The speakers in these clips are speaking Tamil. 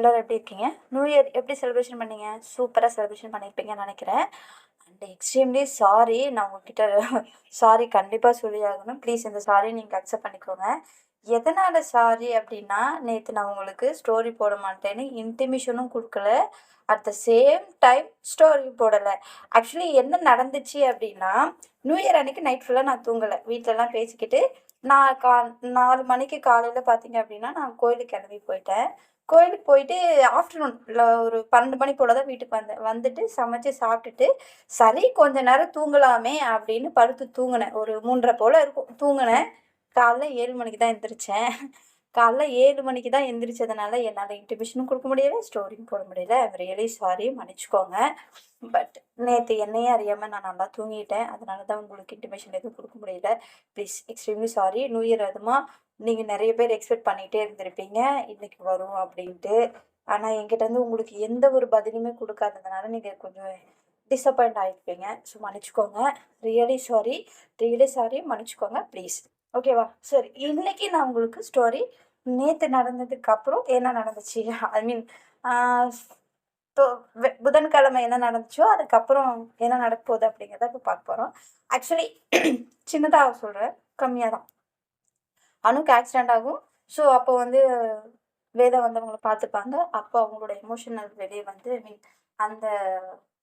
எல்லோரும் எப்படி இருக்கீங்க? நியூ இயர் எப்படி செலிப்ரேஷன் பண்ணீங்க? சூப்பராக செலிப்ரேஷன் பண்ணியிருப்பீங்கன்னு நினைக்கிறேன். அண்ட் எக்ஸ்ட்ரீம்லி சாரி நான் உங்ககிட்ட சாரி கண்டிப்பாக சொல்லி ஆகணும் ப்ளீஸ் இந்த சாரி நீங்கள் அக்செப்ட் பண்ணிக்கோங்க. எதனால் சாரி அப்படின்னா நேற்று நான் உங்களுக்கு ஸ்டோரி போட மாட்டேன்னு இன்டிமிஷனும் கொடுக்கல. At the same time story போடலை. ஆக்சுவலி என்ன நடந்துச்சு அப்படின்னா நியூ இயர் அன்னைக்கு நைட் ஃபுல்லாக நான் தூங்கலை. வீட்டிலலாம் பேசிக்கிட்டு நான் கா நாலு மணிக்கு காலையில் பார்த்தீங்க அப்படின்னா நான் கோயிலுக்கு கிளம்பி போயிட்டேன். கோயிலுக்கு போயிட்டு ஆஃப்டர்நூனில் ஒரு பன்னெண்டு மணி போல் தான் வீட்டுக்கு வந்தேன். வந்துட்டு சமைச்சு சாப்பிட்டுட்டு சரி கொஞ்ச நேரம் தூங்கலாமே அப்படின்னு படுத்து தூங்கினேன். ஒரு மூன்றரை போல் இருக்கும். தூங்கினேன். காலைல ஏழு மணிக்கு தான் எந்திரிச்சேன். காலைல ஏழு மணிக்கு தான் எந்திரிச்சதுனால என்னால் இன்டிமேஷனும் கொடுக்க முடியல ஸ்டோரியும் போட முடியல. ரியலி சாரி மன்னிச்சுக்கோங்க. பட் நேற்று என்னையே அறியாமல் நான் நல்லா தூங்கிட்டேன். அதனால தான் உங்களுக்கு இன்டிமேஷன் எதுவும் கொடுக்க முடியல. Please extremely sorry new year அதுமா நீங்கள் நிறைய பேர் எக்ஸ்பெக்ட் பண்ணிகிட்டே இருந்திருப்பீங்க. இன்றைக்கி வரும் அப்படின்ட்டு. ஆனால் என்கிட்டருந்து உங்களுக்கு எந்த ஒரு பதிலுமே கொடுக்காததுனால நீங்கள் கொஞ்சம் டிசப்பாயிண்ட் ஆகிருப்பீங்க ஸோ மன்னிச்சுக்கோங்க. ரியலி சாரி ரியலி சாரி மன்னிச்சுக்கோங்க ப்ளீஸ் ஓகேவா சரி இன்னைக்கு நான் உங்களுக்கு ஸ்டோரி நேற்று நடந்ததுக்கு அப்புறம் என்ன நடந்துச்சு? ஐ மீன் புதன்கிழமை என்ன நடந்துச்சோ அதுக்கப்புறம் என்ன நடக்க போகுது அப்படிங்கிறத இப்போ பார்க்க போகிறோம் ஆக்சுவலி சின்னதாக சொல்கிறேன் கம்மியாக தான் அணுக்கு ஆக்சிடெண்ட் ஆகும். ஸோ அப்போ வந்து வேதா வந்து அவங்கள பார்த்துப்பாங்க. அப்போ அவங்களோட எமோஷனல் வெளியே வந்து ஐ மீன் அந்த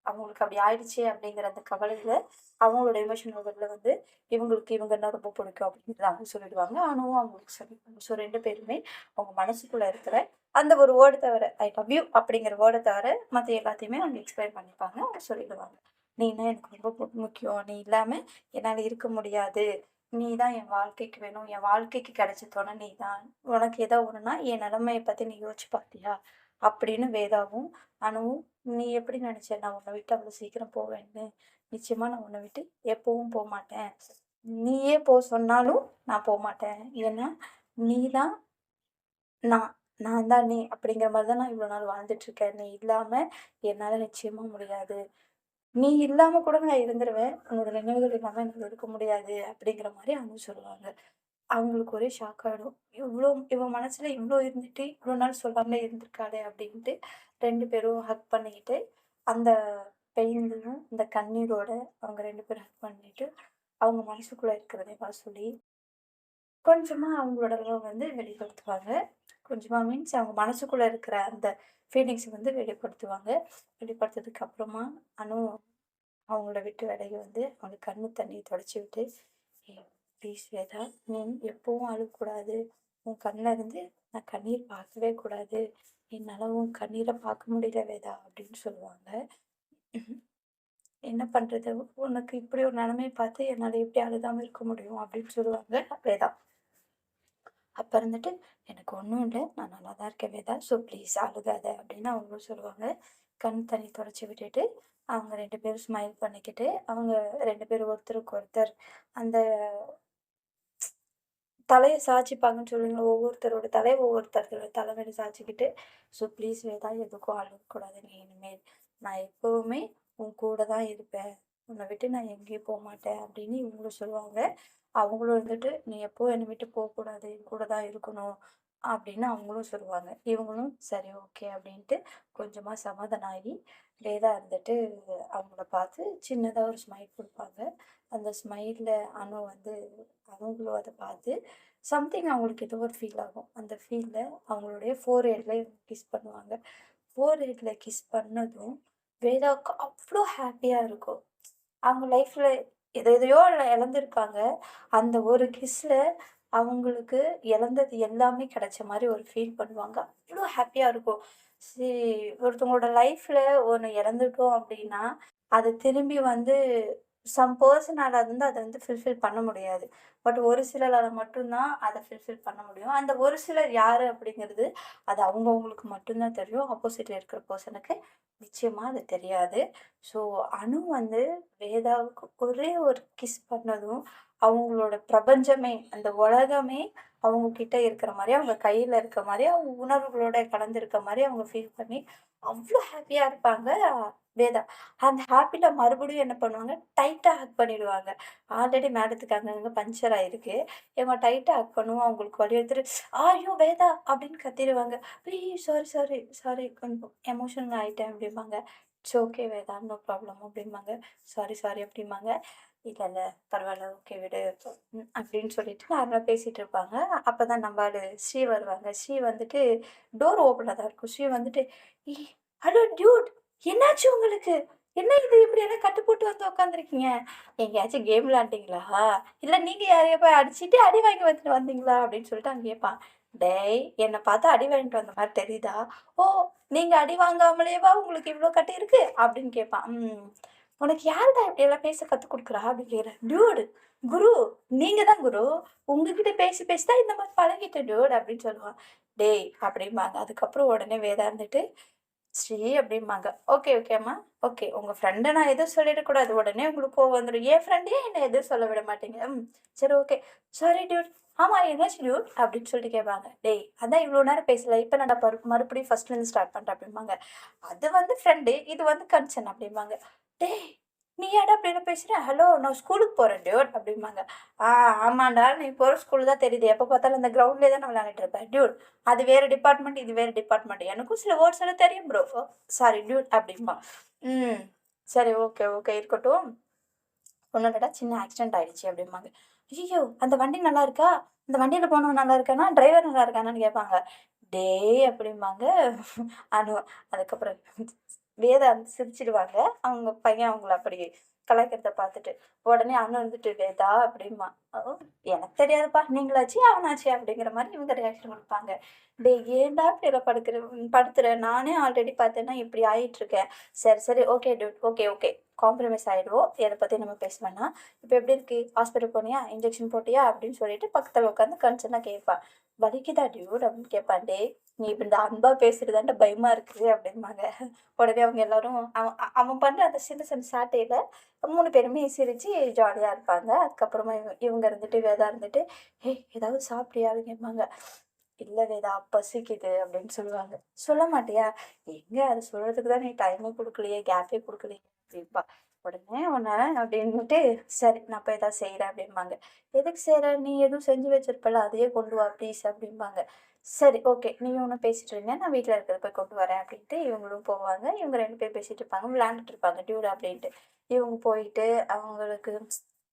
அவங்களுக்கு அப்படி ஆயிடுச்சு அப்படிங்கிற அந்த கவலையில் அவங்களோட எமோஷனல் வெளியில் வந்து இவங்களுக்கு இவங்கன்னா ரொம்ப பிடிக்கும் அப்படிங்கிறத அவங்க சொல்லிடுவாங்க. அணுவும் அவங்களுக்கு சொல்லிடுவாங்க. ஸோ ரெண்டு பேருமே அவங்க மனசுக்குள்ளே இருக்கிற அந்த ஒரு வேர்டு தவிர ஐ லவ் யூ அப்படிங்கிற வேர்டை தவிர மற்ற எல்லாத்தையுமே அவங்க எக்ஸ்பிளைன் பண்ணிப்பாங்க. அவங்க சொல்லிடுவாங்க. நீனா எனக்கு ரொம்ப முக்கியம். நீ இல்லாமல் என்னால் இருக்க முடியாது. நீ தான் என் வாழ்க்கைக்கு வேணும். என் வாழ்க்கைக்கு கிடைச்ச நீ தான் உனக்கு ஏதோ ஒன்றுனா என் நிலைமையை பற்றி நீ யோசிச்சு பார்த்தியா? அப்படின்னு வேதாவும் அணுவும் நீ எப்படி நினச்ச? நான் உன்னை விட்டு அவ்வளோ சீக்கிரம் போவேன்னு நிச்சயமாக நான் உன்னை விட்டு எப்பவும் போக மாட்டேன். நீயே போக சொன்னாலும் நான் போக மாட்டேன். ஏன்னா நீ தான் நான். நான் தான் நீ. அப்படிங்கிற மாதிரி தான் நான் இவ்வளோ நாள் வாழ்ந்துட்டு இருக்கேன். நீ இல்லாமல் என்னால் நிச்சயமாக முடியாது. நீ இல்லாமல் கூட நான் இருந்துருவேன். உன்னோட நினைவுகள் இல்லாமல் எனக்கு இருக்க முடியாது அப்படிங்கிற மாதிரி அவங்க சொல்லுவாங்க. அவங்களுக்கு ஒரே ஷாக் ஆகிடும் இவ்வளோ இவன் மனசில் இவ்வளோ இருந்துட்டு இவ்வளோ நாள் சொல்லாமலே இருந்திருக்காளே அப்படின்ட்டு ரெண்டு பேரும் ஹக் பண்ணிக்கிட்டு அந்த பெயின்லையும் இந்த கண்ணீரோட அவங்க ரெண்டு பேரும் ஹக் பண்ணிட்டு அவங்க மனசுக்குள்ளே இருக்கிறதையெல்லாம் சொல்லி கொஞ்சமாக அவங்களோட வந்து வெளிப்படுத்துவாங்க. கொஞ்சமாக மீன்ஸ் அவங்க மனசுக்குள்ளே இருக்கிற அந்த ஃபீலிங்ஸை வந்து வெளிப்படுத்துவாங்க. வெளிப்படுத்ததுக்கு அப்புறமா அனு அவங்கள விட்டு விலகி வந்து அவங்க கண்ணு தண்ணியை தொடச்சி விட்டு ப்ளீஸ் வேதா நீ எப்பவும் அழக்கூடாது உன் கண்ணில் இருந்து நான் கண்ணீர் பார்க்கவே கூடாது. என்னால் உன் கண்ணீரை பார்க்க முடியல வேதா அப்படின்னு சொல்லுவாங்க. என்ன பண்ணுறது உனக்கு இப்படி ஒரு நிலைமையை பார்த்து என்னால் எப்படி அழுதாமல் இருக்க முடியும்? அப்படின்னு சொல்லுவாங்க வேதா. அப்போ இருந்துட்டு எனக்கு ஒன்றும் இல்லை. நான் நல்லா தான் இருக்கேன் வேதா. ஸோ ப்ளீஸ் அழுகாத. அப்படின்னு அவங்களும் சொல்லுவாங்க. கண் தண்ணி தொடச்சி விட்டுட்டு அவங்க ரெண்டு பேரும் ஸ்மைல் பண்ணிக்கிட்டு அவங்க ரெண்டு பேரும் ஒருத்தருக்கு ஒருத்தர் அந்த தலையை சாய்ச்சிப்பாங்கன்னு சொல்லுவீங்க ஒவ்வொருத்தரோட தலையை ஒவ்வொருத்தரோட தலைமையில சாய்ச்சிக்கிட்டு ஸோ ப்ளீஸ் வேதா எதுக்கும் அழுகக்கூடாது. நீ இனிமேல் நான் எப்போவுமே உன் கூட தான் இருப்பேன். உன்னை விட்டு நான் எங்கேயும் போக மாட்டேன் அப்படின்னு இவங்களும் சொல்லுவாங்க. அவங்களும் இருந்துட்டு நீ எப்போ என்னை விட்டு போகக்கூடாது? என் கூட தான் இருக்கணும். அப்படின்னு அவங்களும் சொல்லுவாங்க. இவங்களும் சரி ஓகே அப்படின்ட்டு கொஞ்சமாக சமாதானம் ஆகி வேதா இருந்துட்டு அவங்கள பார்த்து சின்னதாக ஒரு ஸ்மைல் கொடுப்பாங்க. அந்த ஸ்மைலில் அனு வந்து அவங்களும் அதை பார்த்து சம்திங் அவங்களுக்கு ஏதோ ஒரு ஃபீல் ஆகும். அந்த ஃபீலில் அவங்களுடைய ஃபோர் ஹெட்ல கிஸ் பண்ணுவாங்க. ஃபோர் ஹெட்ல கிஸ் பண்ணதும் வேதாவுக்கு அவ்வளோ ஹாப்பியாக இருக்கும். அவங்க லைஃப்பில் எது எதையோ இழந்திருப்பாங்க. அந்த ஒரு கிஸ்ஸில் அவங்களுக்கு இழந்தது எல்லாமே கிடைச்ச மாதிரி ஒரு ஃபீல் பண்ணுவாங்க. அவ்வளோ ஹாப்பியாக இருக்கும். சரி ஒருத்தவங்களோட லைஃப்பில் ஒன்று இழந்துட்டோம் அப்படின்னா அது திரும்பி வந்து சம் பர்சனால் வந்து அதை வந்து ஃபில்ஃபில் பண்ண முடியாது. பட் ஒரு சிலரால் மட்டும்தான் அதை ஃபில்ஃபில் பண்ண முடியும். அந்த ஒரு சிலர் யார் அப்படிங்கிறது அது அவங்கவுங்களுக்கு மட்டும்தான் தெரியும். ஆப்போசிட்டில் இருக்கிற பர்சனுக்கு நிச்சயமாக அது தெரியாது. ஸோ அணு வந்து வேதாவுக்கு ஒரே ஒரு கிஸ் பண்ணதும் அவங்களோட பிரபஞ்சமே அந்த உலகமே அவங்க கிட்ட இருக்கிற மாதிரி அவங்க கையில் இருக்கிற மாதிரி அவங்க உணர்வுகளோட கலந்துருக்க மாதிரி அவங்க ஃபீல் பண்ணி அவ்வளோ ஹாப்பியாக இருப்பாங்க. வேதா. அந்த ஹாப்பியில் மறுபடியும் என்ன பண்ணுவாங்க? டைட்டாக ஹக் பண்ணிடுவாங்க. ஆல்ரெடி மேடத்துக்கு அங்கங்கே பஞ்சர் ஆகிருக்கு இவங்க டைட்டாக ஹக் பண்ணுவோம். அவங்களுக்கு வழி எடுத்துட்டு ஐயோ வேதா? அப்படின்னு கத்திடுவாங்க. ப்ளீஸ் சாரி சாரி சாரி கொஞ்சம் எமோஷனல் ஆகிட்டேன் அப்படிம்பாங்க. It's okay Veda. No problem அப்படிம்பாங்க. சாரி சாரி அப்படிம்பாங்க. இல்லை இல்லை. பரவாயில்ல ஓகே விடு. அப்படின்னு சொல்லிட்டு நார்மலாக பேசிகிட்டு இருப்பாங்க. அப்போ தான் நம்ம ஆள் ஸ்ரீ வருவாங்க. ஸ்ரீ வந்துட்டு டோர் ஓப்பனாக தான் இருக்கும். ஸ்ரீ வந்துட்டு "ஏய், ஹலோ டியூட் என்னாச்சு உங்களுக்கு? என்ன இது? இப்படி எல்லாம் கட்டு போட்டு வந்து உட்காந்துருக்கீங்க எங்கேயாச்சும் கேம் விளாண்டிங்களா இல்லை நீங்கள் யாரையா போய் அடிச்சுட்டு அடி வாங்கி வந்துட்டு வந்தீங்களா? அப்படின்னு சொல்லிட்டு அவன் கேட்பான். டேய் என்னை பார்த்தா அடி வாங்கிட்டு வந்த மாதிரி தெரியுதா? ஓ நீங்கள் அடி வாங்காமலேவா உங்களுக்கு இவ்வளோ கட்டு இருக்கு அப்படின்னு கேட்பான். ம் உனக்கு யாருடா இப்படி எல்லாம் பேச கற்றுக் கொடுக்குறா அப்படின்னு கேட்குறேன் டியூடு குரு நீங்கள் தான் குரு. உங்ககிட்ட பேசி பேசி தான் இந்த மாதிரி பழகிட்டேன் டியூடு அப்படின்னு சொல்லுவான் டேய் அப்படிம்பாங்க. அதுக்கப்புறம் உடனே வேதா இருந்துட்டு ஸ்ரீ அப்படிம்பாங்க. ஓகே ஓகேம்மா ஓகே உங்கள் ஃப்ரெண்டை நான் எதுவும் சொல்லிடக்கூடாது உடனே உங்களுக்கு கோவம் வந்துடும் என் ஃப்ரெண்டே என்னை எதுவும் சொல்ல விட மாட்டீங்க? ம் சரி ஓகே. சாரி டியூட் ஆமாம் என்னாச்சு டியூட் அப்படின்னு சொல்லிட்டு கேட்பாங்க டேய் அதான் இவ்வளோ நேரம் பேசல. இப்போ நான் மறுபடியும் ஃபர்ஸ்ட்லேருந்து ஸ்டார்ட் பண்ணுறேன் அப்படிம்பாங்க. அது வந்து ஃப்ரெண்டு இது வந்து கன்சன் அப்படிம்பாங்க. டேய் நீ ஏடா அப்படின்னு பேசுகிற ஹலோ நான் ஸ்கூலுக்கு போகிறேன் டியூட் அப்படிம்பாங்க. ஆ ஆமாண்டா நீ போகிற ஸ்கூல் தான் தெரியுது. எப்போ பார்த்தாலும் அந்த கிரவுண்ட்லேயே தான் நான் விளையாண்டுட்டு இருப்பேன் டியூட் அது வேறு டிபார்ட்மெண்ட் இது வேறு டிபார்ட்மெண்ட். எனக்கும் சில வேர்ட்ஸ் எல்லாம் தெரியும் ப்ரோ. சாரி டியூட் அப்படிம்பா. ம் சரி ஓகே ஓகே இருக்கட்டும். ஒன்றுடா சின்ன ஆக்சிடென்ட் ஆகிடுச்சு அப்படிம்பாங்க. ஐயோ அந்த வண்டி நல்லா இருக்கா? அந்த வண்டியில் போனவன் நல்லா இருக்கானா? டிரைவர் நல்லா இருக்கானான்னு கேட்பாங்க. டேய் அப்படிம்பாங்க. அனு அதுக்கப்புறம் வேதா சிரிச்சிடுவாங்க. அவங்க பையன் அவங்கள அப்படி கலாய்க்கிறத பார்த்துட்டு உடனே அண்ணன் வந்துட்டு வேதா அப்படிமா எனக்கு தெரியாதுப்பா. நீங்களாச்சு அவனாச்சு அப்படிங்கிற மாதிரி இவங்க ரியாக்ஷன் கொடுப்பாங்க. டேய் ஏன்டா இப்படி எல்லாம் படுக்கிற படுத்துற? நானே ஆல்ரெடி பார்த்தேன்னா இப்படி ஆயிட்டு இருக்கேன் சரி சரி okay dude okay okay compromise ஆகிடுவோம் இதை பற்றி நம்ம பேச வேணாம். இப்போ எப்படி இருக்கு? ஹாஸ்பிட்டல் போனியா? இன்ஜெக்ஷன் போட்டியா? அப்படின்னு சொல்லிட்டு பக்கத்தில் உட்காந்து கன்சர்னாக கேட்பான் வலிக்குதா டியூட் அப்படின்னு கேட்பான். டே நீ இப்போ இந்த அன்பா பேசுறதாண்ட பயமா இருக்குது அப்படிம்பாங்க. உடனே அவங்க எல்லாரும் அவன் அவன் பண்ணுற அந்த சின்ன சின்ன சாட்டையில் மூணு பேருமே சிரித்து ஜாலியாக இருப்பாங்க. அதுக்கப்புறமா இவங்க இருந்துட்டு வேதா இருந்துட்டு ஏய் ஏதாவது சாப்பிட்டியா? கேட்பாங்க. இல்லை வேதா பசிக்குது அப்படின்னு சொல்லுவாங்க. சொல்ல மாட்டியா? எங்கே? அது சொல்கிறதுக்கு தான் நீ டைமும் கொடுக்கலையே கேப்பே கொடுக்கலையே. அப்படின்பா. உடனே உன்ன அப்படின்ட்டு சரி நான் போய் ஏதாவது செய்கிறேன் அப்படிம்பாங்க. எதுக்கு செய்கிற நீ எதுவும் செஞ்சு வச்சிருப்பல அதையே கொண்டு வா ப்ளீஸ் அப்படிம்பாங்க. சரி ஓகே நீ ஒன்று பேசிட்டு இருங்க. நான் வீட்டில் இருக்கிறத போய் கொண்டு வரேன் அப்படின்ட்டு இவங்களும் போவாங்க. இவங்க ரெண்டு பேர் பேசிட்டு இருப்பாங்க. விளையாண்டுட்டு இருப்பாங்க டியூட் அப்படின்ட்டு. இவங்க போயிட்டு அவங்களுக்கு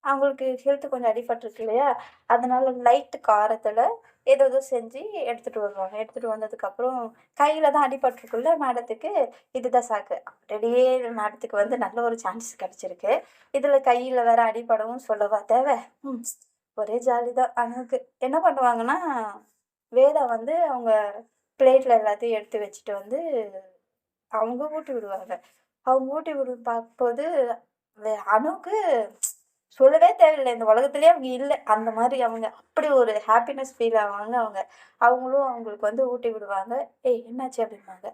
அவங்களுக்கு ஹெல்த் கொஞ்சம் அடிபட்டிருக்கு இல்லையா? அதனால லைட்டு காரத்தில் ஏதோ ஏதோ செஞ்சு எடுத்துகிட்டு வருவாங்க. எடுத்துகிட்டு வந்ததுக்கப்புறம் கையில் தான் அடிபட்டிருக்குள்ள மேடத்துக்கு? இதுதான் சாக்கு. ஆல்ரெடியே மேடத்துக்கு வந்து நல்ல ஒரு சான்ஸ் கிடச்சிருக்கு. இதில் கையில் வேற அடிபடவும் சொல்லவா? தேவை? ஒரே ஜாலி தான் அவனுக்கு என்ன பண்ணுவாங்கன்னா வேதா வந்து அவங்க பிளேட்டில் எல்லாத்தையும் எடுத்து வச்சுட்டு வந்து அவங்க ஊட்டி விடுவாங்க. அவங்க ஊட்டி விடு பார்க்கும்போது வே- சொல்லவே தேவையில்லை. இந்த உலகத்துலேயே அவங்க இல்லை. அந்த மாதிரி அவங்க அப்படி ஒரு ஹாப்பினஸ் ஃபீல் ஆவாங்க அவங்க. அவங்களும் அவங்களுக்கு வந்து ஊட்டி விடுவாங்க. ஏய் என்னாச்சு? அப்படிம்பாங்க.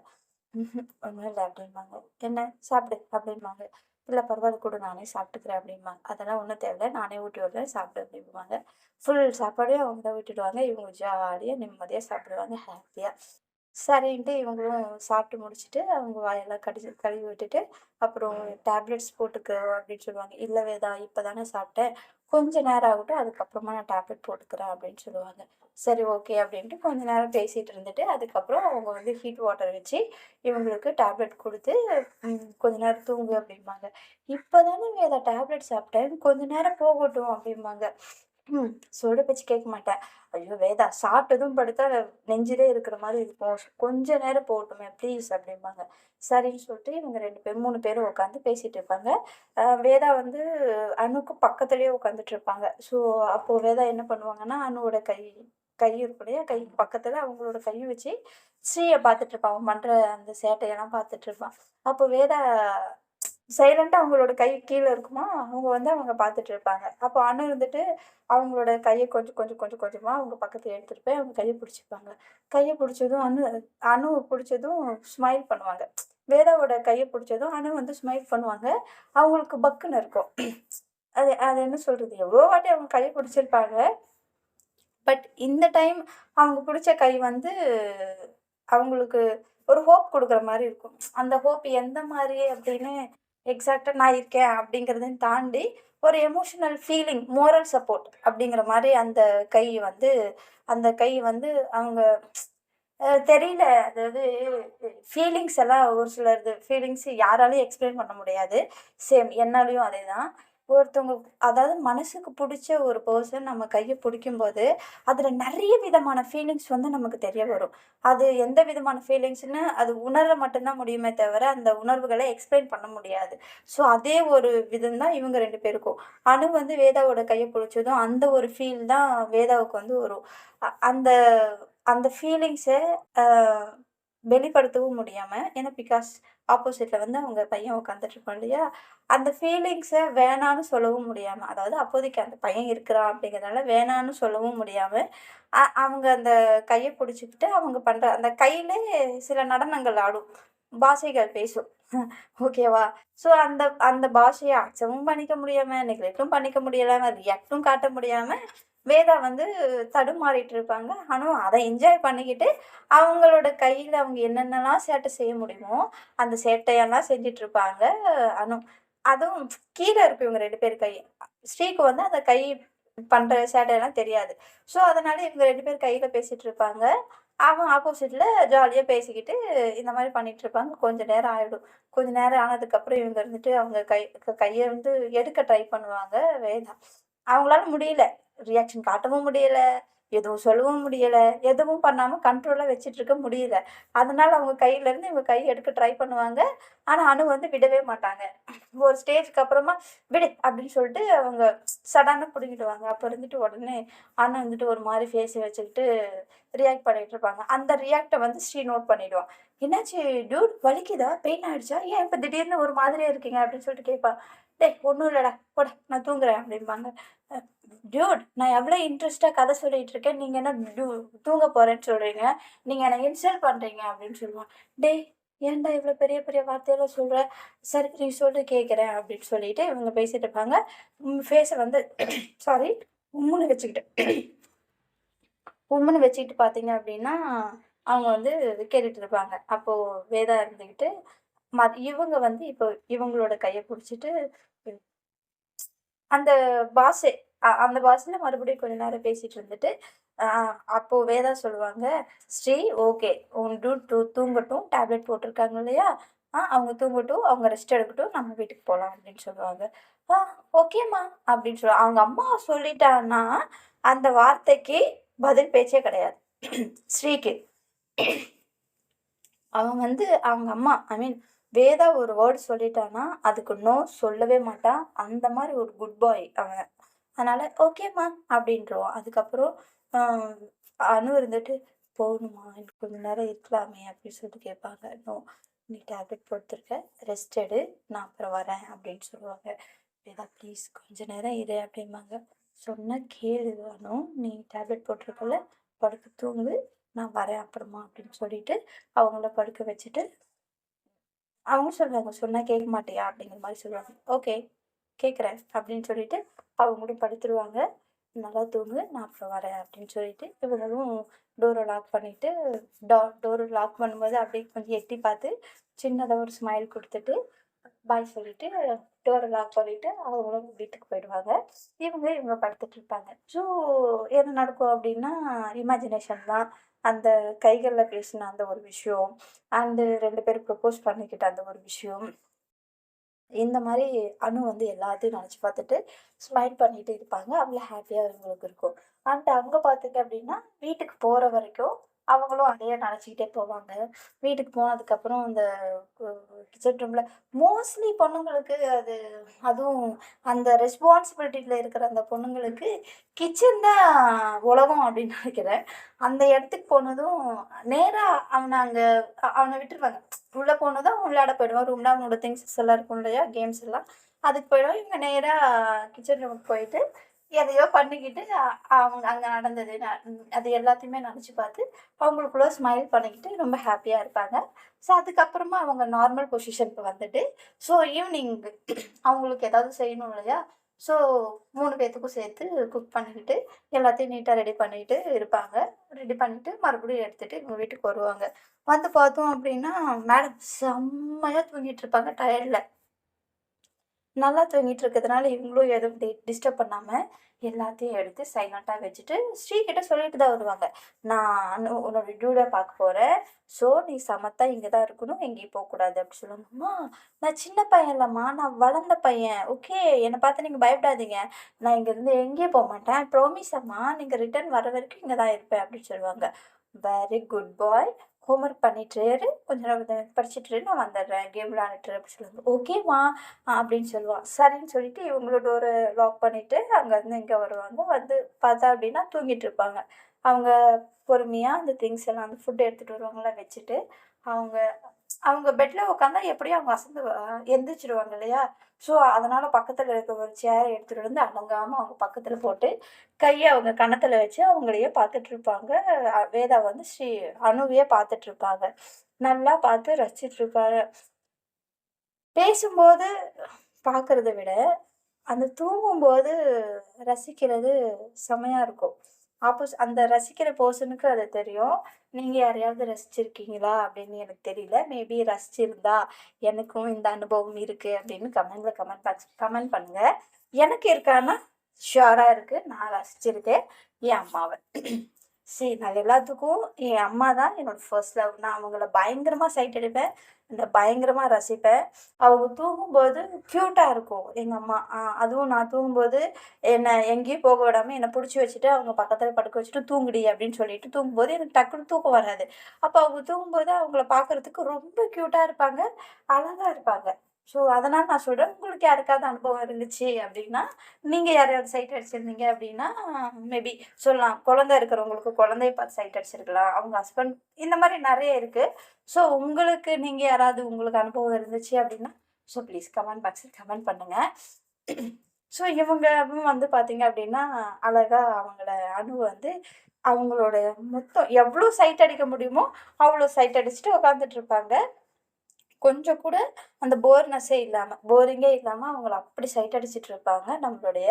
ஒன்றும் இல்லை அப்படிம்பாங்க. என்ன? சாப்பிடு அப்படிம்பாங்க. இல்லை பரவாயில்ல கூட. நானே சாப்பிட்டுக்கிறேன் அப்படிம்பாங்க. அதெல்லாம் ஒன்றும் தேவையில்ல. நானே ஊட்டி விடுறேன். சாப்பிடு அப்படிம்பாங்க. ஃபுல் சாப்பாடையும் அவங்க தான் விட்டுடுவாங்க இவங்க ஜாலியாக நிம்மதியாக சாப்பிடுவாங்க. ஹாப்பியாக சரின்ட்டு இவங்களும் சாப்பிட்டு முடிச்சுட்டு அவங்க வாயெல்லாம் கடிச்சு கழுவி விட்டுட்டு அப்புறம் டேப்லெட்ஸ் போட்டுக்கிறோம் அப்படின்னு சொல்லுவாங்க. இல்லை வேதா இப்போ தானே சாப்பிட்டேன். கொஞ்ச நேரம் ஆகட்டும் அதுக்கப்புறமா நான் டேப்லெட் போட்டுக்கிறேன் அப்படின்னு சொல்லுவாங்க. சரி ஓகே அப்படின்ட்டு கொஞ்ச நேரம் பேசிகிட்டு இருந்துட்டு அதுக்கப்புறம் அவங்க வந்து ஹீட் வாட்டர் வச்சு இவங்களுக்கு டேப்லெட் கொடுத்து கொஞ்ச நேரம் தூங்கு அப்படிம்பாங்க. இப்போ தானே வேதா டேப்லெட் சாப்பிட்டேன். கொஞ்ச நேரம் போகட்டும் அப்படிம்பாங்க. ம் சொல்கிற பேச்சு கேட்க மாட்டேன். ஐயோ வேதா சாப்பிட்டதும் படுத்தா நெஞ்சிலே இருக்கிற மாதிரி இருக்கும். கொஞ்ச நேரம் போகட்டுமே ப்ளீஸ் அப்படிம்பாங்க. சரின்னு சொல்லிட்டு இவங்க ரெண்டு பேர் மூணு பேரும் உட்காந்து பேசிகிட்டு இருப்பாங்க. வேதா வந்து அணுக்கு பக்கத்துலேயே உட்காந்துட்டு இருப்பாங்க. ஸோ அப்போது வேதா என்ன பண்ணுவாங்கன்னா அணுவோட கை கை இருக்கும் இல்லையா கை பக்கத்தில் அவங்களோட கையை வச்சு ஸ்ரீயை பார்த்துட்டு இருப்பான் அவன் பண்ணுற அந்த சேட்டையெல்லாம் பார்த்துட்டு இருப்பான் அப்போ வேதா சைலண்டாக அவங்களோட கை கீழே இருக்குமா? அவங்க வந்து அவங்க பார்த்துட்டு இருப்பாங்க. அப்போ அணு இருந்துட்டு அவங்களோட கையை கொஞ்சம் கொஞ்சம் கொஞ்சம் கொஞ்சமாக அவங்க பக்கத்தில் எடுத்துகிட்டு போய் அவங்க கையை பிடிச்சிப்பாங்க. கையை பிடிச்சதும் அணு அணு பிடிச்சதும் ஸ்மைல் பண்ணுவாங்க. வேதாவோட கையை பிடிச்சதும் அணு வந்து ஸ்மைல் பண்ணுவாங்க. அவங்களுக்கு பக்குன்னு இருக்கும். அது அது என்ன சொல்கிறது எவ்வளோ வாட்டி அவங்க கையை பிடிச்சிருப்பாங்க. பட் இந்த டைம் அவங்க பிடிச்ச கை வந்து அவங்களுக்கு ஒரு ஹோப் கொடுக்குற மாதிரி இருக்கும். அந்த ஹோப் எந்த மாதிரி அப்படின்னு எக்ஸாக்டாக நான் இருக்கேன் அப்படிங்கிறதையும் தாண்டி ஒரு எமோஷனல் ஃபீலிங் மோரல் சப்போர்ட் அப்படிங்கிற மாதிரி அந்த கை வந்து அந்த கை வந்து அவங்க தெரியல. அதாவது ஃபீலிங்ஸ் எல்லாம் ஒரு சிலர் ஃபீலிங்ஸ் யாராலையும் எக்ஸ்பிளைன் பண்ண முடியாது. சேம் என்னாலையும் அதே தான் ஒருத்தவங்க அதாவது மனசுக்கு பிடிச்ச ஒரு பர்சன் நம்ம கையை பிடிக்கும்போது அதில் நிறைய விதமான ஃபீலிங்ஸ் வந்து நமக்கு தெரிய வரும். அது எந்த விதமான ஃபீலிங்ஸ்னு அது உணர மட்டும்தான் முடியுமே தவிர அந்த உணர்வுகளை எக்ஸ்பிளைன் பண்ண முடியாது. ஸோ அதே ஒரு விதம் தான் இவங்க ரெண்டு பேருக்கும். அணு வந்து வேதாவோட கையை பிடிச்சதும் அந்த ஒரு ஃபீல் தான் வேதாவுக்கு வந்து வரும். அந்த அந்த ஃபீலிங்ஸை வெளிப்படுத்தவும் முடியாமல் ஏன்னா பிகாஸ் ஆப்போசிட்டில் வந்து அவங்க பையன் உட்காந்துட்ருப்பான் இல்லையா? அந்த ஃபீலிங்ஸை வேணான்னு சொல்லவும் முடியாமல் அதாவது அப்போதைக்கு அந்த பையன் இருக்கிறான் அப்படிங்கிறதுனால வேணான்னு சொல்லவும் முடியாமல் அவங்க அந்த கையை பிடிச்சிக்கிட்டு அவங்க பண்ணுற அந்த கையிலே சில நடனங்கள் ஆடும். பாஷைகள் பேசும். ஓகேவா ஸோ அந்த அந்த பாஷையை அக்செப்டும் பண்ணிக்க முடியாமல் நெக்லெக்டும் பண்ணிக்க முடியலாமல் ரியாக்டும் காட்ட முடியாமல் வேதா வந்து தடுமாறிட்டு இருப்பாங்க. ஆனால் அதை என்ஜாய் பண்ணிக்கிட்டு அவங்களோட கையில் அவங்க என்னென்னலாம் சேட்டை செய்ய முடியுமோ அந்த சேட்டையெல்லாம் செஞ்சிட்டு இருப்பாங்க அனு. அதுவும் கீழே இருக்கு இவங்க ரெண்டு பேர் கை ஸ்ரீக்கு வந்து அந்த கை பண்ணுற சேட்டையெல்லாம் தெரியாது. ஸோ அதனால இவங்க ரெண்டு பேர் கையில் பேசிகிட்டு இருப்பாங்க. அவன் ஆப்போசிட்டில் ஜாலியாக பேசிக்கிட்டு இந்த மாதிரி பண்ணிட்டு இருப்பாங்க. கொஞ்சம் நேரம் ஆகிடும் கொஞ்ச நேரம் ஆனதுக்கப்புறம் இவங்க இருந்துட்டு அவங்க கை கையை வந்து எடுக்க ட்ரை பண்ணுவாங்க வேதா. அவங்களால முடியல. ரியாக்ஷன் காட்டவும் முடியலை எதுவும் சொல்லவும் முடியலை எதுவும் பண்ணாமல் கண்ட்ரோலாக வச்சிட்டு இருக்க முடியல. அதனால் அவங்க கையிலேருந்து இவங்க கை எடுக்க ட்ரை பண்ணுவாங்க. ஆனால் அணு வந்து விடவே மாட்டாங்க. ஒரு ஸ்டேஜ்க்கு அப்புறமா விடு அப்படின்னு சொல்லிட்டு அவங்க சடனாக பிடிங்கிடுவாங்க. அப்போ இருந்துட்டு உடனே அணு வந்துட்டு ஒரு மாதிரி ஃபேஸை வச்சுக்கிட்டு ரியாக்ட் பண்ணிட்டு இருப்பாங்க. அந்த ரியாக்டை வந்து ஸ்ரீ நோட் பண்ணிவிடுவான் என்னாச்சு டியூட் வலிக்குதா? பெயின் ஆகிடுச்சா ஏன் இப்போ திடீர்னு ஒரு மாதிரியே இருக்கீங்க? அப்படின்னு சொல்லிட்டு கேட்பான். டே ஒன்றும் இல்லைடா போட நான் தூங்குறேன் அப்படிம்பாங்க. டியூட் நான் எவ்வளோ இன்ட்ரெஸ்டாக கதை சொல்லிட்டு இருக்கேன். நீங்கள் என்ன டியூ தூங்க போகிறேன்னு சொல்கிறீங்க நீங்கள் என்னை இன்சல்ட் பண்ணுறீங்க அப்படின்னு சொல்லுவான். டேய் ஏன்டா இவ்வளோ பெரிய பெரிய வார்த்தையெல்லாம் சொல்கிற சரி நீ சொல்லி கேட்குறேன் அப்படின்னு சொல்லிட்டு இவங்க பேசிட்டு இருப்பாங்க. ஃபேஸை வந்து சாரி உம்முன்னு வச்சுக்கிட்டு உம்முன்னு வச்சுக்கிட்டு பார்த்தீங்க அப்படின்னா அவங்க வந்து கேட்டுட்டு இருப்பாங்க. அப்போது வேதா இருந்துக்கிட்டு ம இவங்க வந்து இப்போ இவங்களோட கையை பிடிச்சிட்டு அந்த பாஸ் அ- அந்த பாஸில் மறுபடியும் கொஞ்ச நேரம் பேசிட்டு இருந்துட்டு ஆஹ் அப்போ வேதா சொல்லுவாங்க ஸ்ரீ ஓகே உன் டூ டூ தூங்கட்டும் டேப்லெட் போட்டிருக்காங்க இல்லையா? ஆ அவங்க தூங்கட்டும் அவங்க ரெஸ்ட் எடுக்கட்டும் நம்ம வீட்டுக்கு போகலாம் அப்படின்னு சொல்லுவாங்க. ஆ ஓகேம்மா அப்படின்னு சொல்லுவாங்க அவங்க அம்மா சொல்லிட்டான்னா அந்த வார்த்தைக்கு பதில் பேச்சே கிடையாது. ஸ்ரீக்கு. அவன் வந்து அவங்க அம்மா ஐ மீன் வேதா ஒரு வேர்டு சொல்லிட்டான்னா அதுக்கு நோ சொல்லவே மாட்டான் அந்த மாதிரி ஒரு குட் பாய் அவன் அதனால ஓகேம்மா அப்படின்றவான். அதுக்கப்புறம் அனு இருந்துட்டு போகணுமா எனக்கு கொஞ்ச நேரம் இருக்கலாமே அப்படின்னு சொல்லிட்டு கேட்பாங்க. நோ நீ டேப்லெட் போட்டுருக்க ரெஸ்ட் எடு நான் அப்புறம் வரேன் அப்படின்னு சொல்லுவாங்க. வேதா ப்ளீஸ் கொஞ்ச நேரம் இரு அப்படிம்பாங்க. சொன்ன கேளு நீ டேப்லெட் போட்டிருக்கல படுக்க தூங்கு நான் வரேன் அப்புறமா அப்படின்னு சொல்லிட்டு அவங்கள படுக்க வச்சுட்டு அவங்க சொல்லுவாங்க சொன்னால் கேட்க மாட்டியா? அப்படிங்கிற மாதிரி சொல்லுவாங்க. ஓகே கேட்குறேன் அப்படின்னு சொல்லிட்டு அவங்களும் படுத்துருவாங்க. நல்லா தூங்கு நான் அப்புறம் வரேன் அப்படின்னு சொல்லிட்டு இவங்களும் டோரை லாக் பண்ணிவிட்டு டோ டோரை லாக் பண்ணும்போது அப்படியே கொஞ்சம் எட்டி பார்த்து சின்னதாக ஒரு ஸ்மைல் கொடுத்துட்டு பாய் சொல்லிட்டு டோரை லாக் பண்ணிட்டு அவங்களும் வீட்டுக்கு போயிடுவாங்க. இவங்க இவங்க படுத்துட்டு இருப்பாங்க. ஸோ என்ன நடக்கும் அப்படின்னா இமேஜினேஷன் தான். அந்த கைகளில் பேசின அந்த ஒரு விஷயம் அண்டு ரெண்டு பேரும் ப்ரப்போஸ் பண்ணிக்கிட்ட அந்த ஒரு விஷயம். இந்த மாதிரி அணு வந்து எல்லாத்தையும் நினச்சி பார்த்துட்டு ஸ்மைல் பண்ணிட்டு இருப்பாங்க. அவ்வளோ ஹாப்பியாக இவங்களுக்கு இருக்கும். அண்ட் அங்கே பார்த்துக்க அப்படின்னா வீட்டுக்கு போகிற வரைக்கும் அவங்களும் அதையே நினச்சிக்கிட்டே போவாங்க. வீட்டுக்கு போனதுக்கப்புறம் அந்த கிச்சன் ரூமில் மோஸ்ட்லி பொண்ணுங்களுக்கு அது அதுவும் அந்த ரெஸ்பான்சிபிலிட்டியில் இருக்கிற அந்த பொண்ணுங்களுக்கு கிச்சன் தான் உலகம் அப்படின்னு நினைக்கிறேன். அந்த இடத்துக்கு போனதும் நேராக அவனை அங்கே அவனை விட்டுருவாங்க. உள்ளே போனதும் அவன் விளையாட போயிடுவான் ரூம்ல அவனோட திங்ஸ் எல்லாம் இருக்கும் இல்லையா? கேம்ஸ் எல்லாம். அதுக்கு போயிடுவான் இவங்க நேராக கிச்சன் ரூமுக்கு போயிட்டு எதையோ பண்ணிக்கிட்டு அவங்க அங்கே நடந்தது ந- அது எல்லாத்தையுமே நினச்சி பார்த்து அவங்களுக்குள்ள ஸ்மைல் பண்ணிக்கிட்டு ரொம்ப ஹாப்பியாக இருப்பாங்க ஸோ அதுக்கப்புறமா அவங்க நார்மல் பொசிஷனுக்கு வந்துட்டு ஸோ ஈவினிங் அவங்களுக்கு ஏதாவது செய்யணும் இல்லையா ஸோ மூணு பேர்த்துக்கும் சேர்த்து குக் பண்ணிக்கிட்டு, எல்லாத்தையும் நீட்டாக ரெடி பண்ணிட்டு இருப்பாங்க. ரெடி பண்ணிவிட்டு மறுபடியும் எடுத்துகிட்டு எங்கள் வீட்டுக்கு வருவாங்க. வந்து பார்த்தோம் அப்படின்னா மேடம் செம்மையாக தூங்கிட்டு இருப்பாங்க டயர்டில் நல்லா தூங்கிட்டு இருக்கிறதுனால இவங்களும் எதுவும் டிஸ்டர்ப் பண்ணாம, எல்லாத்தையும் எடுத்து சைலண்டாக வச்சுட்டு, ஸ்ரீகிட்ட சொல்லிட்டு தான் வருவாங்க. "நான் உன்னோட டியூட பார்க்க போறேன். ஸோ நீ சமத்தா இங்கே தான் இருக்கணும். எங்கேயும் போகக்கூடாது அப்படின்னு சொல்லுவாங்கம்மா நான் சின்ன பையன் இல்லைம்மா நான் வளர்ந்த பையன். ஓகே. என்னை பார்த்து நீங்கள் பயப்படாதீங்க. நான் இங்கேருந்து எங்கேயும் போமாட்டேன். ப்ராமிஸ் அம்மா. நீங்கள் ரிட்டர்ன் வர வரைக்கும் இங்கே தான் இருப்பேன்" அப்படின்னு சொல்லுவாங்க. "Very good boy. ஹோம்ஒர்க் பண்ணிட்டு இரு. கொஞ்ச நேரம் படிச்சுட்டு நான் வந்துடுறேன். கேம் விளாண்டுட்டு அப்படின்னு சொல்லுவாங்க. "ஓகேம்மா" அப்படின்னு சொல்லுவான். சரின்னு சொல்லிட்டு இவங்களோட ஒரு லாக் பண்ணிட்டு அங்கேருந்து இங்கே வருவாங்க. வந்து பார்த்தா அப்படின்னா தூங்கிட்டு இருப்பாங்க. அவங்க பொறுமையாக அந்த திங்ஸ் எல்லாம் அந்த ஃபுட் எடுத்துகிட்டு வருவாங்களாம் வச்சுட்டு, அவங்க அவங்க பெட்டில் உட்காந்தா எப்படியும் அவங்க அசந்து எந்திரிச்சிடுவாங்க இல்லையா? ஸோ அதனால் பக்கத்தில் இருக்க ஒரு சேரை எடுத்துகிட்டு வந்து அணுங்காமல் அவங்க பக்கத்தில் போட்டு, கையை அவங்க கணத்தில் வச்சு அவங்களையே பார்த்துட்ருப்பாங்க வேதா வந்து ஸ்ரீ அனுவையே பார்த்துட்ருப்பாங்க நல்லா பார்த்து ரசிச்சிட்டுருப்பாங்க பேசும்போது பார்க்குறத விட, அந்த தூங்கும்போது ரசிக்கிறது செமையாக இருக்கும். ஆப்போஸ் அந்த ரசிக்கிற பர்சனுக்கு அது தெரியும். நீங்கள் யாரையாவது ரசிச்சிருக்கீங்களா? அப்படின்னு எனக்கு தெரியல. மேபி ரசிச்சிருந்தா, எனக்கும் இந்த அனுபவம் இருக்குது அப்படின்னு கமெண்டில் கமெண்ட் பாக்ஸ் கமெண்ட் பண்ணுங்கள் எனக்கு இருக்கான்னா, ஷூரா இருக்குது நான் ரசிச்சிருக்கேன். என் அம்மாவை சரி நான் எல்லாத்துக்கும் என் அம்மா தான் என்னோடய ஃபர்ஸ்ட் லவ். நான் அவங்கள பயங்கரமாக சைட் அடிப்பேன். இந்த பயங்கரமாக ரசிப்பேன். அவங்க தூங்கும்போது க்யூட்டாக இருக்கும் எங்கள் அம்மா. அதுவும் நான் தூங்கும்போது என்னை எங்கேயும் போக விடாம என்னை பிடிச்சி வச்சுட்டு, அவங்க பக்கத்தில் படுக்க வச்சுட்டு, "தூங்குடி" அப்படின்னு சொல்லிட்டு தூங்கும்போது எனக்கு டக்குனு தூக்கம் வராது. அப்போ அவங்க தூங்கும்போது அவங்கள பார்க்கறதுக்கு ரொம்ப க்யூட்டாக இருப்பாங்க. அழகா இருப்பாங்க. ஸோ அதனால் நான் சொல்கிறேன் உங்களுக்கு யாருக்காவது அனுபவம் இருந்துச்சு அப்படின்னா நீங்கள் யாரையாவது சைட் அடிச்சிருந்தீங்க அப்படின்னா மேபி சொல்லலாம். குழந்தை இருக்கிறவங்களுக்கு குழந்தைய பார்த்து சைட் அடிச்சிருக்கலாம். அவங்க ஹஸ்பண்ட் இந்த மாதிரி நிறைய இருக்குது ஸோ உங்களுக்கு நீங்கள் யாராவது உங்களுக்கு அனுபவம் இருந்துச்சு அப்படின்னா ஸோ ப்ளீஸ் கமெண்ட் பாக்ஸில் கமெண்ட் பண்ணுங்கள் ஸோ இவங்க வந்து பார்த்தீங்க அப்படின்னா அழகாக அவங்கள அணுவை வந்து அவங்களோட மொத்தம் எவ்வளோ சைட் அடிக்க முடியுமோ, அவ்வளோ சைட் அடிச்சுட்டு உட்காந்துட்டு இருப்பாங்க. கொஞ்சம் கூட அந்த போர்னஸ்ஸே இல்லாமல் போரிங்கே இல்லாமல் அவங்கள அப்படி சைட் அடிச்சிட்டு இருப்பாங்க நம்மளுடைய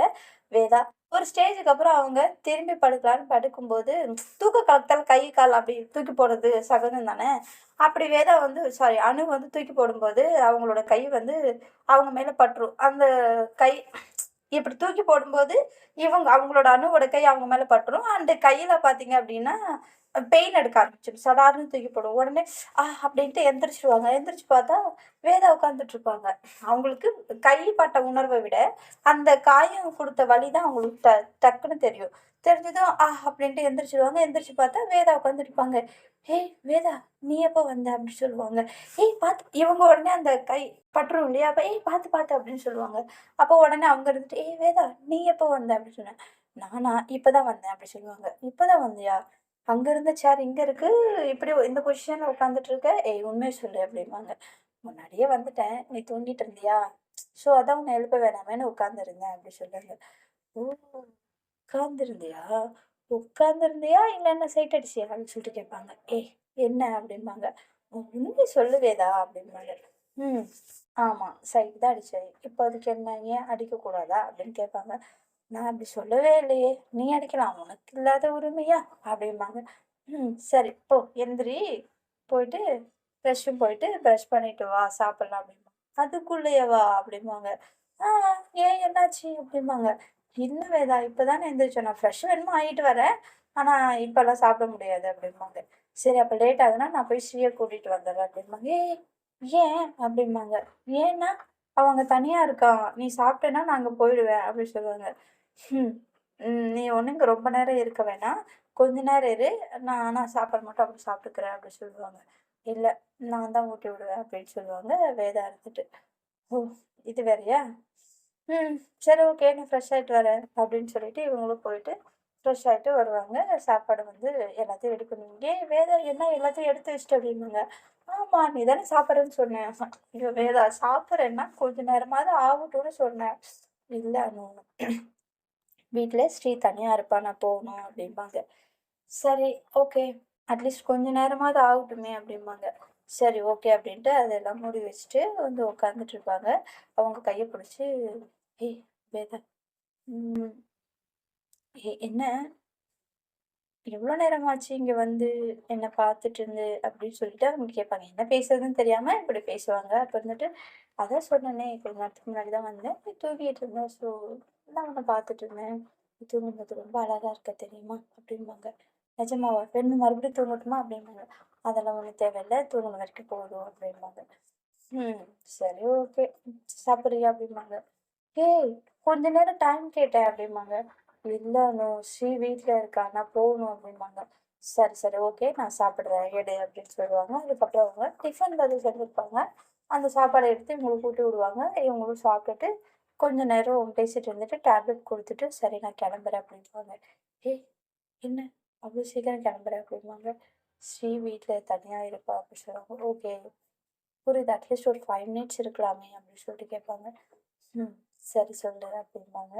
வேதா. ஒரு ஸ்டேஜுக்கு அப்புறம் அவங்க திரும்பி படுக்கலான்னு படுக்கும்போது, தூக்க கலத்தால் கை, கால் அப்படி தூக்கி போடுறது சகஜம் தானே. அப்படி வேதா வந்து சாரி அணு வந்து தூக்கி போடும்போது, அவங்களோட கை வந்து அவங்க மேலே பட்டுரும். அந்த கை இப்படி தூக்கி போடும்போது, இவங்க அவங்களோட அணுவோட கை அவங்க மேலே பட்டுரும். அந்த கையில் பார்த்தீங்க அப்படின்னா பெயின் எடுக்க ஆரம்பிச்சிடும் சடார்னு தூக்கி போடும். உடனே ஆ அப்படின்ட்டு எந்திரிச்சுருவாங்க. எந்திரிச்சு பார்த்தா வேதா உட்காந்துட்டு இருப்பாங்க. அவங்களுக்கு கை பட்ட உணர்வை விட, அந்த காயம் கொடுத்த வலி தான் அவங்களுக்கு ட டக்குன்னு தெரியும். தெரிஞ்சதும் ஆ அப்படின்ட்டு எந்திரிச்சுருவாங்க. எந்திரிச்சு பார்த்தா வேதா உட்காந்துருப்பாங்க "ஏய் வேதா நீ எப்போ வந்த?" அப்படின்னு சொல்லுவாங்க. "ஏய் பார்த்து" இவங்க உடனே அந்த கை பட்டுரும் இல்லையா? அப்ப "ஏய் பார்த்து பார்த்து" அப்படின்னு சொல்லுவாங்க. அப்போ உடனே அவங்க இருந்துட்டு, "ஏய் வேதா நீ எப்போ வந்த?" அப்படின்னு சொன்னேன். "நானா? இப்போ தான் வந்தேன்" அப்படி சொல்லுவாங்க. இப்போ தான் வந்தியா? அங்கே இருந்த சேர் இங்கே இருக்குது இப்படி இந்த பொசிஷனில் உட்காந்துட்டு இருக்க. ஏய் உண்மையை சொல்லு" அப்படிம்பாங்க "முன்னாடியே வந்துட்டேன். நீ தூங்கிட்டு இருந்தியா? ஸோ அதான் உன்னை எழுப்ப வேணாமேன்னு உட்காந்துருந்தேன்" அப்படி சொல்லுவாங்க. "ஓ! உட்காந்துருந்தியா? உட்காந்துருந்தியா? இல்லை என்ன சைட் அடிச்சியா?" அப்படின்னு சொல்லிட்டு கேட்பாங்க. "ஏய் என்ன?" அப்படிம்பாங்க உண்மை சொல்லுவேதா அப்படிம்பாங்க "ம். ஆமாம் சைட் தான் அடித்தேன் இப்போ அதுக்கு என்ன? ஏன் அடிக்கக்கூடாதா?" அப்படின்னு கேட்பாங்க. "நான் அப்படி சொல்லவே இல்லையே. நீ அடிக்கலாம். உனக்கு இல்லாத உரிமையா?" அப்படிம்பாங்க "ம். சரி போ எந்திரி. போயிட்டு ரெஸ்ட் போயிட்டு ப்ரஷ் பண்ணிட்டு வா. சாப்பிட்லாம் அப்படிம்பாங்க அதுக்குள்ளேயே வா அப்படிம்பாங்க "ஆ ஏன் என்னாச்சு?" அப்படிம்பாங்க இல்லை வேதா இப்போ தானே எந்திரிச்சோம். நான் ஃப்ரெஷ் வேணுமோ ஆகிட்டு வரேன். ஆனால் இப்போல்லாம் சாப்பிட முடியாது" அப்படிம்பாங்க "சரி அப்போ லேட் ஆகுதுன்னா நான் போய் ஸ்ரீயை கூட்டிட்டு வந்துடுறேன்" அப்படிம்பாங்க "ஏய் ஏன்?" அப்படிம்பாங்க "ஏன்னா அவங்க தனியாக இருக்கான். நீ சாப்பிட்டேன்னா நான் அங்க போயிடுவேன்" அப்படின்னு சொல்லுவாங்க. "ம். நீ ஒன்று இங்கே ரொம்ப நேரம் இருக்க வேணாம். கொஞ்ச நேரம் இரு. நான் ஆனால் சாப்பாடு மட்டும் அப்படி சாப்பிட்டுக்கிறேன்" அப்படின்னு சொல்லுவாங்க. இல்லை நான் தான் ஊட்டி விடுவேன்" அப்படின்னு சொல்லுவாங்க வேதா இருந்துட்டு. "ஓ! இது வேறயா? ம். சரி ஓகே. நான் ஃப்ரெஷ் ஆகிட்டு வரேன்" அப்படின்னு சொல்லிட்டு இவங்களும் போயிட்டு ஃப்ரெஷ் ஆகிட்டு வருவாங்க. சாப்பாடு வந்து எல்லாத்தையும் ரெடி பண்ணுவீங்க வேதா என்ன எல்லாத்தையும் எடுத்து வச்சுட்டு அப்படின்னாங்க ஆமாம் நீ தானே சாப்பிட்றேன்னு சொன்னேன் "ஐயோ வேதா சாப்பிட்றேன்னா கொஞ்ச நேரமாவது ஆகட்டும்னு சொன்னேன்." இல்லை அனு. வீட்டில் ஸ்ரீ தனியாக இருப்பா. நான் போகணும்" அப்படிம்பாங்க "சரி ஓகே. அட்லீஸ்ட் கொஞ்ச நேரமாவது ஆகட்டுமே" அப்படிம்பாங்க சரி ஓகே அப்படின்ட்டு அதெல்லாம் மூடி வச்சுட்டு வந்து உட்காந்துட்டு இருப்பாங்க. அவங்க கையை பிடிச்சி "ஏய் வேதா ம். என்ன எவ்வளோ நேரமாச்சு இங்கே வந்து என்ன பார்த்துட்டு இருந்து அப்படின்னு சொல்லிட்டு அவங்க கேட்பாங்க. என்ன பேசுறதுன்னு தெரியாமல் இப்படி பேசுவாங்க. அப்போ இருந்துட்டு, அதான் சொன்னேனே கொஞ்ச நேரத்துக்கு முன்னாடி தான் வந்தேன். தூங்கிட்டு இருந்தேன் ஸோ நான் உன்னை பார்த்துட்டு இருந்தேன். தூங்கும்போது ரொம்ப அழகாக இருக்க தெரியுமா? அப்படிம்பாங்க. நிஜமாவா? பெண்ணு மறுபடியும் தூங்கட்டுமா? அப்படிம்பாங்க. அதெல்லாம் ஒன்றும் தேவையில்ல. தூங்குன வரைக்கும் போதும் அப்படிம்பாங்க. ம். சரி ஓகே. சாப்பிட்றியா அப்படிம்பாங்க. ஏய்! கொஞ்ச நேரம் டைம் கேட்டேன் அப்படிம்பாங்க. இல்ல ஸ்ரீ வீட்டில் இருக்கா. நான் போகணும் அப்படிம்பாங்க. சரி, சரி ஓகே. நான் சாப்பிட்றேன் எடு அப்படின்னு சொல்லுவாங்க. அதுக்கப்புறம் அவங்க டிஃபன் பதில் செஞ்சுருப்பாங்க அந்த சாப்பாடை எடுத்து இவங்களுக்கு ஊட்டி விடுவாங்க. இவங்களும் சாப்பிட்டுட்டு கொஞ்ச நேரம் பேசிட்டு இருந்துட்டு டேப்லெட் கொடுத்துட்டு சரி நான் கிளம்புறேன் அப்படின்பாங்க. ஏய்! என்ன அவ்வளோ சீக்கிரம் கிளம்புறேன் அப்படிம்பாங்க. ஸ்ரீ வீட்டில் தனியாக இருப்பா அப்படி சொல்லுவாங்க. ஓகே. புரியுது. அட்லீஸ்ட் ஒரு ஃபைவ் மினிட்ஸ் இருக்கலாமே அப்படின்னு சொல்லிட்டு கேட்பாங்க. ம். சரி சொல்லு அப்படிம்பாங்க.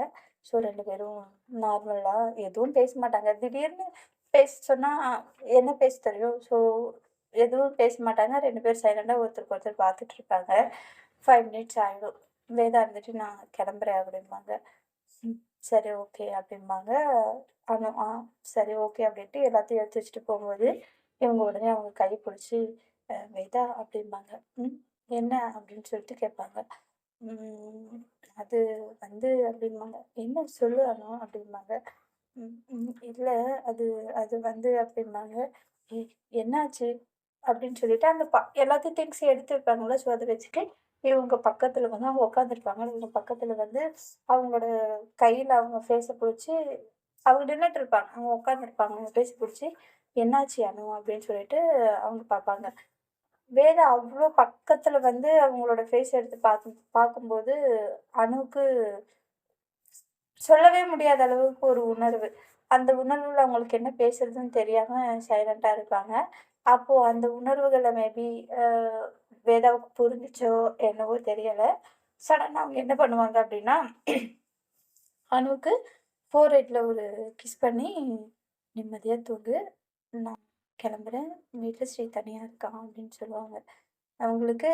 ஸோ ரெண்டு பேரும் நார்மலாக எதுவும் பேச மாட்டாங்க. திடீர்னு பேச சொன்னால் என்ன பேச தெரியும்? ஸோ எதுவும் பேச மாட்டாங்க. ரெண்டு பேரும் சைலண்டாக ஒருத்தருக்கு ஒருத்தர் பார்த்துட்டு இருப்பாங்க. ஃபைவ் மினிட்ஸ் ஆகிடும் வேதா இருந்துட்டு நான் கிளம்புறேன் அப்படிம்பாங்க. ம். சரி ஓகே அப்படிம்பாங்க. அனு ஆ சரி ஓகே அப்படின்ட்டு எல்லாத்தையும் எடுத்து வச்சுட்டு போகும்போது, இவங்க உடனே அவங்க கை பிடிச்சி வேதா அப்படிம்பாங்க. ம். என்ன அப்படின்னு சொல்லிட்டு கேட்பாங்க. அது வந்து அப்படிம்பாங்க. என்ன சொல்லு அப்படிம்பாங்க. இல்லை அது அது வந்து அப்படிம்பாங்க. என்னாச்சு? அப்படின்னு சொல்லிட்டு அந்த ப எல்லாத்தையும் திங்ஸ் எடுத்து வைப்பாங்கள ஸோ அதை வச்சுட்டு இவங்க பக்கத்தில் வந்து அவங்க உட்காந்துருப்பாங்க. இவங்க பக்கத்தில் வந்து அவங்களோட கையில் அவங்க ஃபேஸை பிடிச்சி அவங்க நின்றுட்டு இருப்பாங்க. அவங்க உட்காந்துருப்பாங்க. ஃபேஸை பிடிச்சி என்னாச்சு அனு? அப்படின்னு சொல்லிட்டு அவங்க பார்ப்பாங்க. வேதா அவ்வளோ பக்கத்தில் வந்து அவங்களோட ஃபேஸ் எடுத்து பார்த்து பார்க்கும்போது, அணுவுக்கு சொல்லவே முடியாத அளவுக்கு ஒரு உணர்வு. அந்த உணர்வில் அவங்களுக்கு என்ன பேசுறதுன்னு தெரியாமல் சைலண்ட்டாக இருப்பாங்க. அப்போது அந்த உணர்வுகளை மேபி வேதாவுக்கு புரிஞ்சிச்சோ என்னவோ தெரியலை சடனாக அவங்க என்ன பண்ணுவாங்க அப்படின்னா, அணுவுக்கு ஃபோர் எயிட்டில் ஒரு கிஸ் பண்ணி, நிம்மதியாக தூங்கு. நான் கிளம்புறேன். வீட்டில் ஸ்ரீ தனியாக இருக்கான் அப்படின்னு சொல்லுவாங்க. அவங்களுக்கு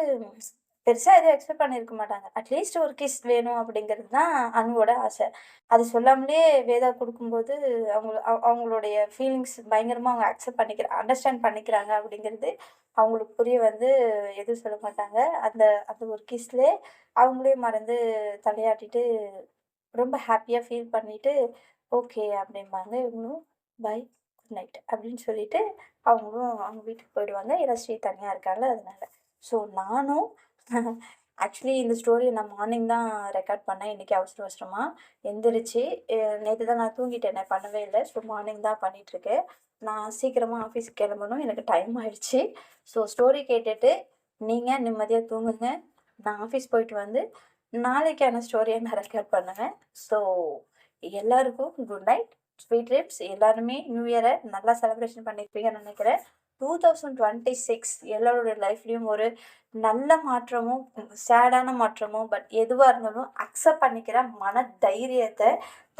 பெருசாக எதுவும் எக்ஸ்பெக்ட் பண்ணியிருக்க மாட்டாங்க. அட்லீஸ்ட் ஒரு கிஸ் வேணும் அப்படிங்கிறது தான் அன்போட ஆசை. அது சொல்லாமலே வேதா கொடுக்கும்போது அவங்க அவ அவங்களுடைய ஃபீலிங்ஸ் பயங்கரமாக அவங்க அக்செப்ட் பண்ணிக்கிற அண்டர்ஸ்டாண்ட் பண்ணிக்கிறாங்க அப்படிங்கிறது அவங்களுக்கு புரிய வந்து எதுவும் சொல்ல மாட்டாங்க. அந்த அந்த ஒரு கிஸ்லே அவங்களே மறந்து தலையாட்டிட்டு ரொம்ப ஹாப்பியாக ஃபீல் பண்ணிவிட்டு ஓகே அப்படிம்பாங்க. இவங்களும் பை, குட் நைட் அப்படின்னு சொல்லிட்டு அவங்களும் அவங்க வீட்டுக்கு போயிடுவாங்க. ஏன்னா ஸ்ரீ தனியாக இருக்கால்ல அதனால. ஸோ நானும் ஆக்சுவலி இந்த ஸ்டோரியை நான் மார்னிங் தான் ரெக்கார்ட் பண்ணேன். இன்றைக்கி அவசர அவசரமாக எந்திரிச்சு நேற்று தான் நான் தூங்கிட்டேனே பண்ணவே இல்லை ஸோ மார்னிங் தான் பண்ணிகிட்ருக்கேன் நான் சீக்கிரமாக ஆஃபீஸ்க்கு கிளம்பணும். எனக்கு டைம் ஆயிடுச்சு. ஸோ ஸ்டோரி கேட்டுட்டு நீங்கள் நிம்மதியாக தூங்குங்க. நான் ஆஃபீஸ் போயிட்டு வந்து நாளைக்கான ஸ்டோரியை நான் ரெக்கார்ட் பண்ணுவேன். ஸோ எல்லாருக்கும் குட் நைட். ஸ்வீட் ட்ரிப்ஸ் எல்லாருமே நியூ இயரை நல்லா செலிப்ரேஷன் பண்ணியிருப்பீங்கன்னு நினைக்கிறேன். 2026 எல்லாரோட லைஃப்லையும் ஒரு நல்ல மாற்றமும், சேடான மாற்றமும் பட் எதுவாக இருந்தாலும் அக்செப்ட் பண்ணிக்கிற மன தைரியத்தை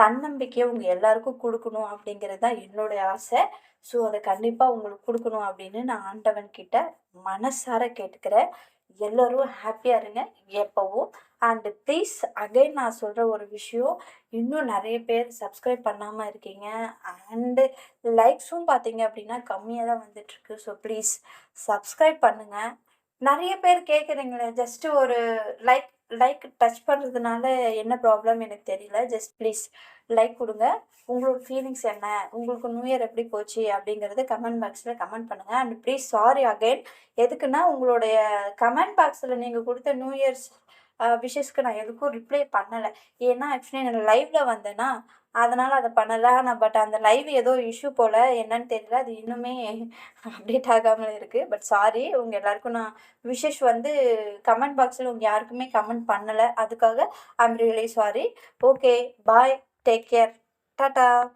தன்னம்பிக்கையை உங்கள் எல்லாருக்கும் கொடுக்கணும் அப்படிங்கிறது தான் என்னுடைய ஆசை. ஸோ அதை கண்டிப்பாக உங்களுக்கு கொடுக்கணும் அப்படின்னு நான் ஆண்டவன் கிட்ட மனசார கேட்டுக்கிறேன். எல்லோரும் ஹாப்பியாக இருங்க எப்போவும் அண்ட் ப்ளீஸ் அகைன் நான் சொல்கிற ஒரு விஷயம், இன்னும் நிறைய பேர் சப்ஸ்கிரைப் பண்ணாமல் இருக்கீங்க. அண்டு லைக்ஸும் பார்த்தீங்க அப்படின்னா கம்மியாக தான் வந்துட்டுருக்கு. ஸோ ப்ளீஸ் சப்ஸ்கிரைப் பண்ணுங்கள் நிறைய பேர் கேட்குறீங்களே ஜஸ்ட்டு ஒரு லைக் லைக் டச் பண்ணுறதுனால என்ன ப்ராப்ளம் எனக்கு தெரியல. ஜஸ்ட் ப்ளீஸ் லைக் கொடுங்க உங்களோட ஃபீலிங்ஸ் என்ன? உங்களுக்கு நியூ இயர் எப்படி போச்சு? அப்படிங்கிறது கமெண்ட் பாக்ஸில் கமெண்ட் பண்ணுங்கள் அண்ட் ப்ளீஸ் சாரி அகைன். எதுக்குன்னா உங்களுடைய கமெண்ட் பாக்ஸில் நீங்கள் கொடுத்த நியூ இயர்ஸ் விஷஸ்க்கு நான் எதுக்கும் ரிப்ளை பண்ணலை ஏன்னா ஆக்சுவலி நான் லைவ்ல வந்தேன்னா அதனால அதை பண்ணல. ஆனால் பட் அந்த லைவ் ஏதோ இஷ்யூ போல என்னன்னு தெரியல. அது இன்னுமே அப்டேட் ஆகாமல் இருக்கு. பட் சாரி உங்க எல்லாருக்கும் நான் விஷஸ் வந்து கமெண்ட் பாக்ஸில் உங்க யாருக்குமே கமெண்ட் பண்ணலை அதுக்காக I really sorry. Okay bye. Take care. Ta-ta.